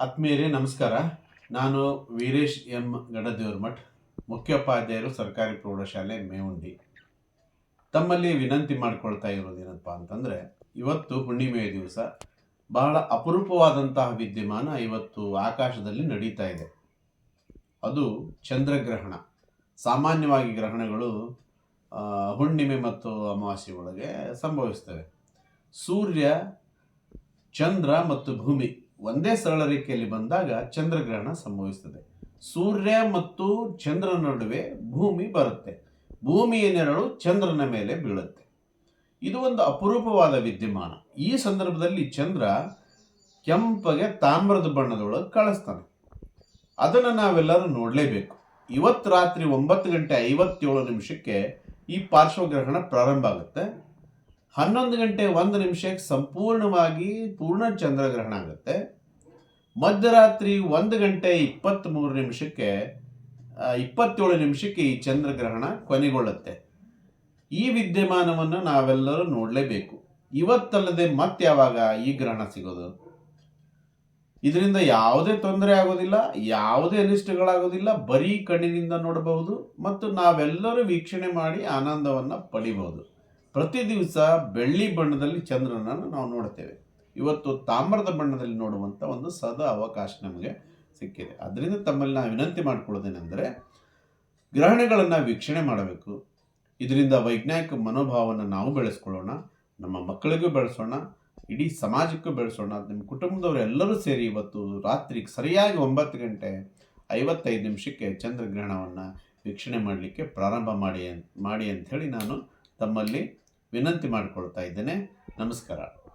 ಆತ್ಮೀಯರೇ, ನಮಸ್ಕಾರ. ನಾನು ವೀರೇಶ್ ಎಂ. ಗಣದೇವರ ಮಠ ಮುಖ್ಯೋಪಾಧ್ಯಾಯರು ಸರ್ಕಾರಿ ಪ್ರೌಢಶಾಲೆ ಮೇವುಂಡಿ. ತಮ್ಮಲ್ಲಿ ವಿನಂತಿ ಮಾಡ್ಕೊಳ್ತಾ ಇರೋದೇನಪ್ಪ ಅಂತಂದರೆ, ಇವತ್ತು ಹುಣ್ಣಿಮೆಯ ದಿವಸ ಬಹಳ ಅಪರೂಪವಾದಂತಹ ವಿದ್ಯಮಾನ ಇವತ್ತು ಆಕಾಶದಲ್ಲಿ ನಡೀತಾ ಇದೆ. ಅದು ಚಂದ್ರಗ್ರಹಣ. ಸಾಮಾನ್ಯವಾಗಿ ಗ್ರಹಣಗಳು ಹುಣ್ಣಿಮೆ ಮತ್ತು ಅಮಾವಾಸ್ಯೆ ಒಳಗೆ ಸಂಭವಿಸ್ತವೆ. ಸೂರ್ಯ, ಚಂದ್ರ ಮತ್ತು ಭೂಮಿ ಒಂದೇ ಸರಳ ರೇಖೆಯಲ್ಲಿ ಬಂದಾಗ ಚಂದ್ರಗ್ರಹಣ ಸಂಭವಿಸ್ತದೆ ಸೂರ್ಯ ಮತ್ತು ಚಂದ್ರನ ನಡುವೆ ಭೂಮಿ ಬರುತ್ತೆ. ಭೂಮಿಯ ನೆರಳು ಚಂದ್ರನ ಮೇಲೆ ಬೀಳುತ್ತೆ. ಇದು ಒಂದು ಅಪರೂಪವಾದ ವಿದ್ಯಮಾನ. ಈ ಸಂದರ್ಭದಲ್ಲಿ ಚಂದ್ರ ಕೆಂಪಗೆ ತಾಮ್ರದ ಬಣ್ಣದೊಳಗೆ ಕಳಿಸ್ತಾನೆ ಅದನ್ನು ನಾವೆಲ್ಲರೂ ನೋಡಲೇಬೇಕು. ಇವತ್ತು ರಾತ್ರಿ ಒಂಬತ್ತು ಗಂಟೆ ಐವತ್ತೇಳು ನಿಮಿಷಕ್ಕೆ ಈ ಪಾರ್ಶ್ವಗ್ರಹಣ ಪ್ರಾರಂಭ ಆಗುತ್ತೆ. ಹನ್ನೊಂದು ಗಂಟೆ ಒಂದು ನಿಮಿಷಕ್ಕೆ ಸಂಪೂರ್ಣವಾಗಿ ಪೂರ್ಣ ಚಂದ್ರಗ್ರಹಣ ಆಗುತ್ತೆ. ಮಧ್ಯರಾತ್ರಿ ಒಂದು ಗಂಟೆ ಇಪ್ಪತ್ತ್ಮೂರು ನಿಮಿಷಕ್ಕೆ ಇಪ್ಪತ್ತೇಳು ನಿಮಿಷಕ್ಕೆ ಈ ಚಂದ್ರಗ್ರಹಣ ಕೊನೆಗೊಳ್ಳುತ್ತೆ. ಈ ವಿದ್ಯಮಾನವನ್ನು ನಾವೆಲ್ಲರೂ ನೋಡಲೇಬೇಕು. ಇವತ್ತಲ್ಲದೆ ಮತ್ತೆ ಯಾವಾಗ ಈ ಗ್ರಹಣ ಸಿಗೋದು? ಇದರಿಂದ ಯಾವುದೇ ತೊಂದರೆ ಆಗೋದಿಲ್ಲ, ಯಾವುದೇ ಅನಿಷ್ಟಗಳಾಗೋದಿಲ್ಲ, ಬರೀ ಕಣ್ಣಿನಿಂದ ನೋಡಬಹುದು ಮತ್ತು ನಾವೆಲ್ಲರೂ ವೀಕ್ಷಣೆ ಮಾಡಿ ಆನಂದವನ್ನು ಪಡಿಬಹುದು. ಪ್ರತಿ ದಿವಸ ಬೆಳ್ಳಿ ಬಣ್ಣದಲ್ಲಿ ಚಂದ್ರನನ್ನು ನಾವು ನೋಡ್ತೇವೆ ಇವತ್ತು ತಾಮ್ರದ ಬಣ್ಣದಲ್ಲಿ ನೋಡುವಂಥ ಒಂದು ಸದಾ ಅವಕಾಶ ನಮಗೆ ಸಿಕ್ಕಿದೆ. ಅದರಿಂದ ತಮ್ಮಲ್ಲಿ ನಾವು ವಿನಂತಿ ಮಾಡಿಕೊಳ್ಳೋದೇನೆಂದರೆ, ಗ್ರಹಣಗಳನ್ನು ವೀಕ್ಷಣೆ ಮಾಡಬೇಕು. ಇದರಿಂದ ವೈಜ್ಞಾನಿಕ ಮನೋಭಾವವನ್ನು ನಾವು ಬೆಳೆಸ್ಕೊಳ್ಳೋಣ, ನಮ್ಮ ಮಕ್ಕಳಿಗೂ ಬೆಳೆಸೋಣ, ಇಡೀ ಸಮಾಜಕ್ಕೂ ಬೆಳೆಸೋಣ, ನಿಮ್ಮ ಕುಟುಂಬದವರೆಲ್ಲರೂ ಸೇರಿ ಇವತ್ತು ರಾತ್ರಿ ಸರಿಯಾಗಿ ಒಂಬತ್ತು ಗಂಟೆ ಐವತ್ತೈದು ನಿಮಿಷಕ್ಕೆ ಚಂದ್ರಗ್ರಹಣವನ್ನು ವೀಕ್ಷಣೆ ಮಾಡಲಿಕ್ಕೆ ಪ್ರಾರಂಭ ಮಾಡಿ ಮಾಡಿ ಅಂಥೇಳಿ ನಾನು ತಮ್ಮಲ್ಲಿ ವಿನಂತಿ ಮಾಡಿಕೊಳ್ತಾ ಇದ್ದೇನೆ. ನಮಸ್ಕಾರ.